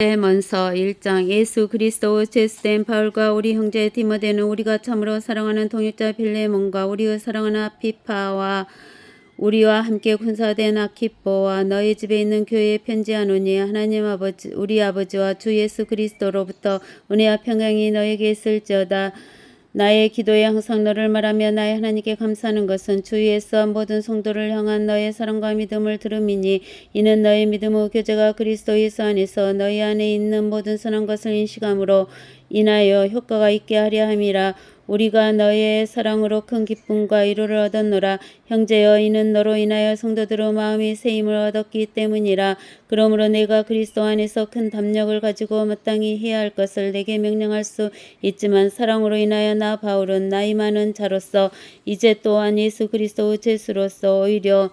먼서 1장 예수 그리스도 제수된 바울과 우리 형제 디모데는 우리가 참으로 사랑하는 동역자 빌레몬과 우리의 사랑하는 아피파와 우리와 함께 군사된 아키포와 너희 집에 있는 교회에 편지하노니 하나님 아버지 우리 아버지와 주 예수 그리스도로부터 은혜와 평강이 너에게 있을지어다 나의 기도에 항상 너를 말하며 나의 하나님께 감사하는 것은 주 예수와 모든 성도를 향한 너의 사랑과 믿음을 들음이니 이는 너의 믿음의 교제가 그리스도 예수 안에서 너희 안에 있는 모든 선한 것을 인식함으로 인하여 효과가 있게 하려 함이라 우리가 너의 사랑으로 큰 기쁨과 위로를 얻었노라. 형제여 이는 너로 인하여 성도들의 마음이 새 힘을 얻었기 때문이라. 그러므로 내가 그리스도 안에서 큰 담력을 가지고 마땅히 해야 할 것을 내게 명령할 수 있지만 사랑으로 인하여 나 바울은 나이 많은 자로서 이제 또한 예수 그리스도의 죄수로서 오히려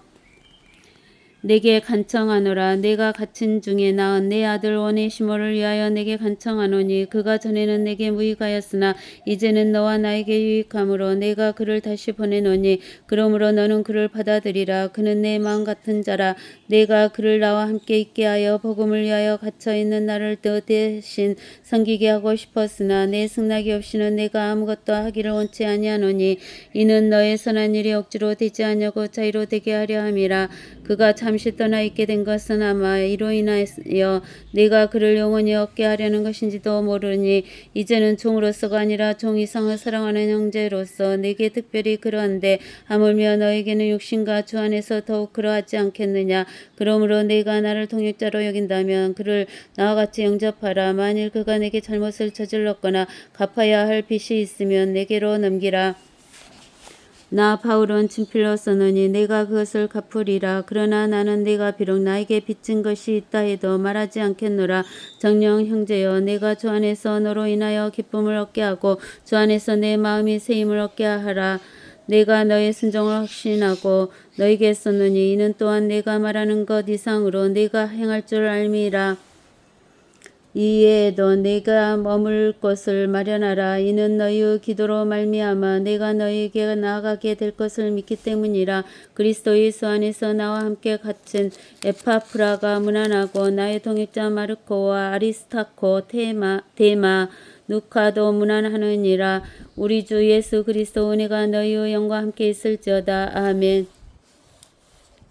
내게 간청하노라. 내가 갇힌 중에 낳은 내 아들 오네시모를 위하여 내게 간청하노니 그가 전에는 내게 무익하였으나 이제는 너와 나에게 유익함으로 내가 그를 다시 보내노니 그러므로 너는 그를 받아들이라. 그는 내 마음 같은 자라. 내가 그를 나와 함께 있게 하여 복음을 위하여 갇혀 있는 나를 더 대신 섬기게 하고 싶었으나 내 승낙이 없이는 내가 아무것도 하기를 원치 아니하노니 이는 너의 선한 일이 억지로 되지 아니하고 자유로 되게 하려 함이라. 그가 잠시 떠나 있게 된 것은 아마 이로 인하여 내가 그를 영원히 얻게 하려는 것인지도 모르니 이제는 종으로서가 아니라 종 이상을 사랑하는 형제로서 내게 특별히 그러한데 하물며 너에게는 육신과 주 안에서 더욱 그러하지 않겠느냐? 그러므로 내가 나를 통역자로 여긴다면 그를 나와 같이 영접하라. 만일 그가 내게 잘못을 저질렀거나 갚아야 할 빚이 있으면 내게로 넘기라 나 바울은 친필로 써느니 내가 그것을 갚으리라. 그러나 나는 내가 비록 나에게 빚진 것이 있다 해도 말하지 않겠노라. 정령 형제여 내가 주 안에서 너로 인하여 기쁨을 얻게 하고 주 안에서 내 마음이 새 힘을 얻게 하라. 내가 너의 순종을 확신하고 너에게 썼느니 이는 또한 내가 말하는 것 이상으로 내가 행할 줄 알미라 이에도 내가 머물 곳을 마련하라. 이는 너희의 기도로 말미암아 내가 너희에게 나아가게 될 것을 믿기 때문이라. 그리스도 예수 안에서 나와 함께 갇힌 에파프라가 무난하고 나의 동역자 마르코와 아리스타코 테마 데마 누카도 무난하느니라. 우리 주 예수 그리스도 은혜가 너희의 영과 함께 있을지어다. 아멘